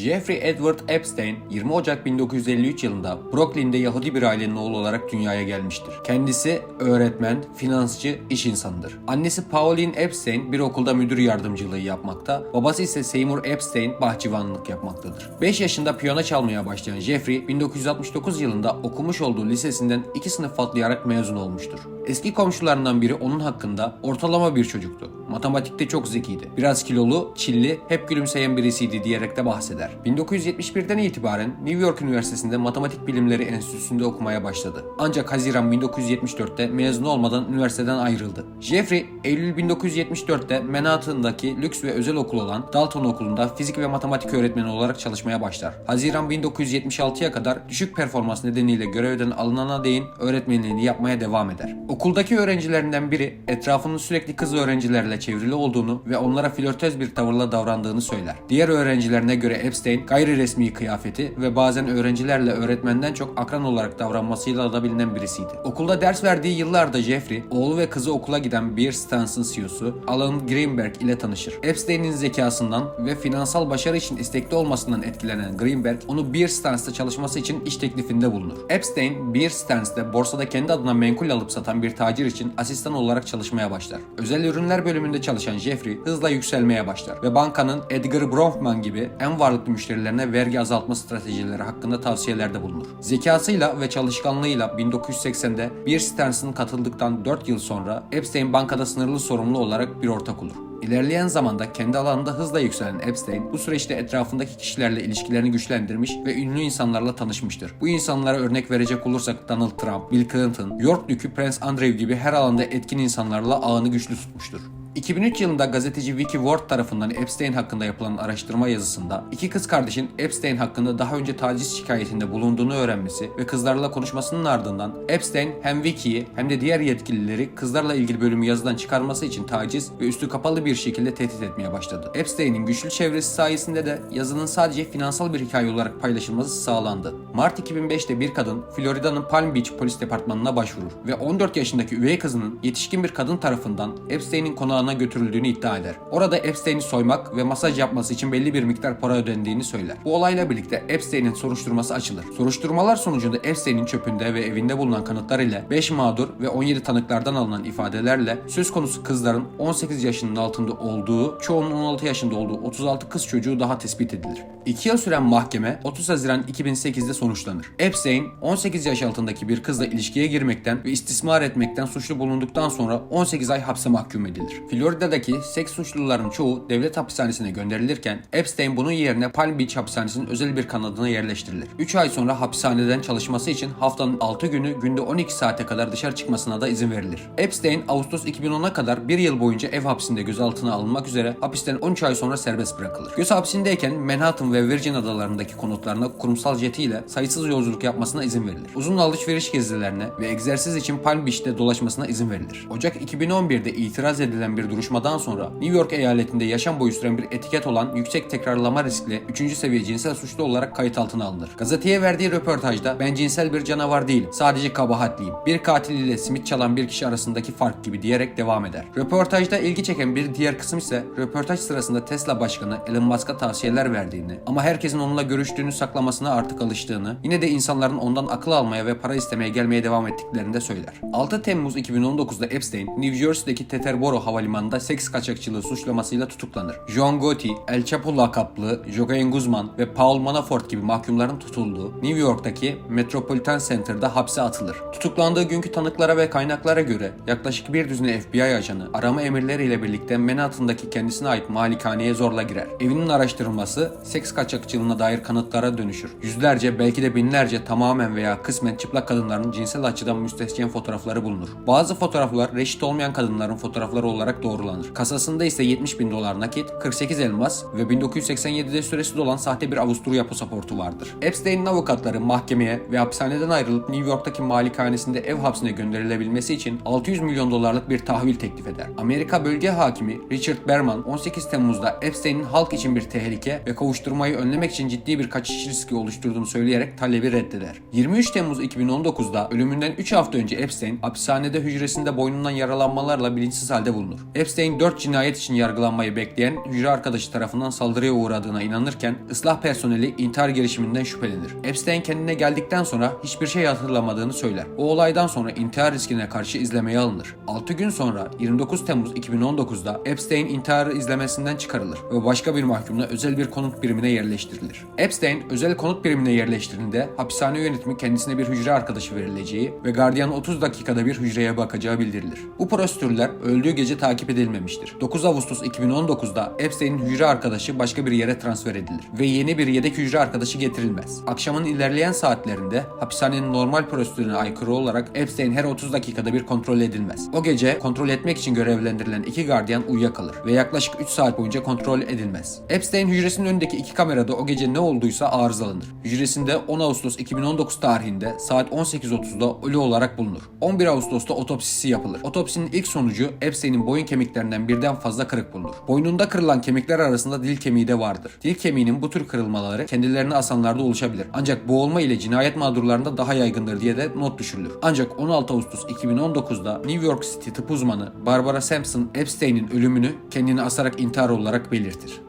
Jeffrey Edward Epstein 20 Ocak 1953 yılında Brooklyn'de Yahudi bir ailenin oğlu olarak dünyaya gelmiştir. Kendisi öğretmen, finansçı, iş insanıdır. Annesi Pauline Epstein bir okulda müdür yardımcılığı yapmakta, babası ise Seymour Epstein bahçıvanlık yapmaktadır. 5 yaşında piyano çalmaya başlayan Jeffrey 1969 yılında okumuş olduğu lisesinden 2 sınıf atlayarak mezun olmuştur. Eski komşularından biri onun hakkında ortalama bir çocuktu. Matematikte çok zekiydi. Biraz kilolu, çilli, hep gülümseyen birisiydi diyerek de bahseder. 1971'den itibaren New York Üniversitesi'nde Matematik Bilimleri Enstitüsü'nde okumaya başladı. Ancak Haziran 1974'te mezun olmadan üniversiteden ayrıldı. Jeffrey, Eylül 1974'te Manhattan'daki lüks ve özel okul olan Dalton Okulu'nda fizik ve matematik öğretmeni olarak çalışmaya başlar. Haziran 1976'ya kadar düşük performans nedeniyle görevden alınana değin öğretmenliğini yapmaya devam eder. Okuldaki öğrencilerinden biri etrafının sürekli kız öğrencilerle çevrili olduğunu ve onlara flörtöz bir tavırla davrandığını söyler. Diğer öğrencilerine göre Epstein gayri resmi kıyafeti ve bazen öğrencilerle öğretmenden çok akran olarak davranmasıyla da bilinen birisiydi. Okulda ders verdiği yıllarda Jeffrey, oğlu ve kızı okula giden Bear Stearns'ın CEO'su Alan Greenberg ile tanışır. Epstein'in zekasından ve finansal başarı için istekli olmasından etkilenen Greenberg, onu Bear Stearns'ta çalışması için iş teklifinde bulunur. Epstein, Bear Stearns'te borsada kendi adına menkul alıp satan bir tacir için asistan olarak çalışmaya başlar. Özel ürünler bölümünde çalışan Jeffrey hızla yükselmeye başlar ve bankanın Edgar Bronfman gibi en varlıklı müşterilerine vergi azaltma stratejileri hakkında tavsiyelerde bulunur. Zekasıyla ve çalışkanlığıyla 1980'de Bear Stearns'ın katıldıktan 4 yıl sonra Epstein bankada sınırlı sorumlu olarak bir ortak olur. İlerleyen zamanda kendi alanında hızla yükselen Epstein bu süreçte etrafındaki kişilerle ilişkilerini güçlendirmiş ve ünlü insanlarla tanışmıştır. Bu insanlara örnek verecek olursak Donald Trump, Bill Clinton, York Dükü Prince Andrew gibi her alanda etkin insanlarla ağını güçlü tutmuştur. 2003 yılında gazeteci Vicky Ward tarafından Epstein hakkında yapılan araştırma yazısında iki kız kardeşin Epstein hakkında daha önce taciz şikayetinde bulunduğunu öğrenmesi ve kızlarla konuşmasının ardından Epstein hem Vicky'yi hem de diğer yetkilileri kızlarla ilgili bölümü yazıdan çıkarması için taciz ve üstü kapalı bir şekilde tehdit etmeye başladı. Epstein'in güçlü çevresi sayesinde de yazının sadece finansal bir hikaye olarak paylaşılması sağlandı. Mart 2005'te bir kadın Florida'nın Palm Beach polis departmanına başvurur ve 14 yaşındaki üvey kızının yetişkin bir kadın tarafından Epstein'in konağına götürüldüğünü iddia eder. Orada Epstein'i soymak ve masaj yapması için belli bir miktar para ödendiğini söyler. Bu olayla birlikte Epstein'in soruşturması açılır. Soruşturmalar sonucunda Epstein'in çöpünde ve evinde bulunan kanıtlar ile 5 mağdur ve 17 tanıklardan alınan ifadelerle söz konusu kızların 18 yaşının altında olduğu, çoğunun 16 yaşında olduğu 36 kız çocuğu daha tespit edilir. 2 yıl süren mahkeme 30 Haziran 2008'de sonuçlanır. Epstein 18 yaş altındaki bir kızla ilişkiye girmekten ve istismar etmekten suçlu bulunduktan sonra 18 ay hapse mahkum edilir. Florida'daki seks suçluların çoğu devlet hapishanesine gönderilirken Epstein bunun yerine Palm Beach hapishanesinin özel bir kanadına yerleştirilir. 3 ay sonra hapishaneden çalışması için haftanın 6 günü günde 12 saate kadar dışarı çıkmasına da izin verilir. Epstein Ağustos 2010'a kadar bir yıl boyunca ev hapsinde gözaltına alınmak üzere hapisten 13 ay sonra serbest bırakılır. Göz hapsindeyken Manhattan ve Virgin adalarındaki konutlarına kurumsal jetiyle sayısız yolculuk yapmasına izin verilir. Uzun alışveriş gezilerine ve egzersiz için Palm Beach'te dolaşmasına izin verilir. Ocak 2011'de itiraz edilen bir duruşmadan sonra New York eyaletinde yaşam boyu süren bir etiket olan yüksek tekrarlama riskli 3. seviye cinsel suçlu olarak kayıt altına alınır. Gazeteye verdiği röportajda ben cinsel bir canavar değilim. Sadece kabahatliyim. Bir katil ile simit çalan bir kişi arasındaki fark gibi diyerek devam eder. Röportajda ilgi çeken bir diğer kısım ise röportaj sırasında Tesla başkanı Elon Musk'a tavsiyeler verdiğini ama herkesin onunla görüştüğünü saklamasına artık alıştığını, yine de insanların ondan akıl almaya ve para istemeye gelmeye devam ettiklerini de söyler. 6 Temmuz 2019'da Epstein, New Jersey'deki Teterboro havalimanında seks kaçakçılığı suçlamasıyla tutuklanır. John Gotti, El Chapo lakaplı Joaquin Guzman ve Paul Manafort gibi mahkumların tutulduğu New York'taki Metropolitan Center'da hapse atılır. Tutuklandığı günkü tanıklara ve kaynaklara göre yaklaşık bir düzine FBI ajanı arama emirleriyle birlikte Manhattan'daki kendisine ait malikaneye zorla girer. Evinin araştırılması seks kaçakçılığına dair kanıtlara dönüşür. Yüzlerce belki de binlerce tamamen veya kısmen çıplak kadınların cinsel açıdan müstehcen fotoğrafları bulunur. Bazı fotoğraflar reşit olmayan kadınların fotoğrafları olarak doğrulanır. Kasasında ise 70 bin dolar nakit, 48 elmas ve 1987'de süresi dolan sahte bir Avusturya pasaportu vardır. Epstein'in avukatları mahkemeye ve hapishaneden ayrılıp New York'taki malikanesinde ev hapsine gönderilebilmesi için 600 milyon dolarlık bir tahvil teklif eder. Amerika bölge hakimi Richard Berman 18 Temmuz'da Epstein'in halk için bir tehlike ve kovuşturmayı önlemek için ciddi bir kaçış riski oluşturduğunu söyleyerek talebi reddeder. 23 Temmuz 2019'da ölümünden 3 hafta önce Epstein hapishanede hücresinde boynundan yaralanmalarla bilinçsiz halde bulunur. Epstein 4 cinayet için yargılanmayı bekleyen hücre arkadaşı tarafından saldırıya uğradığına inanırken ıslah personeli intihar girişiminden şüphelenir. Epstein kendine geldikten sonra hiçbir şey hatırlamadığını söyler. O olaydan sonra intihar riskine karşı izlemeye alınır. 6 gün sonra 29 Temmuz 2019'da Epstein intiharı izlemesinden çıkarılır ve başka bir mahkumla özel bir konut birimine yerleştirilir. Epstein özel konut birimine yerleştirildiğinde hapishane yönetimi kendisine bir hücre arkadaşı verileceği ve gardiyan 30 dakikada bir hücreye bakacağı bildirilir. Bu prosedürler öldüğü gece takip edilmemiştir. 9 Ağustos 2019'da Epstein'in hücre arkadaşı başka bir yere transfer edilir ve yeni bir yedek hücre arkadaşı getirilmez. Akşamın ilerleyen saatlerinde hapishanenin normal prosedürüne aykırı olarak Epstein her 30 dakikada bir kontrol edilmez. O gece kontrol etmek için görevlendirilen iki gardiyan uyuyakalır ve yaklaşık 3 saat boyunca kontrol edilmez. Epstein hücresinin önündeki iki kamerada o gece ne olduysa arızalanır. Hücresinde 10 Ağustos 2019 tarihinde saat 18.30'da ölü olarak bulunur. 11 Ağustos'ta otopsisi yapılır. Otopsinin ilk sonucu Epstein'in boyun kemiklerinden birden fazla kırık bulunur. Boynunda kırılan kemikler arasında dil kemiği de vardır. Dil kemiğinin bu tür kırılmaları kendilerini asanlarda oluşabilir. Ancak boğulma ile cinayet mağdurlarında daha yaygındır diye de not düşürülür. Ancak 16 Ağustos 2019'da New York City tıp uzmanı Barbara Sampson Epstein'in ölümünü kendini asarak intihar olarak belirtir.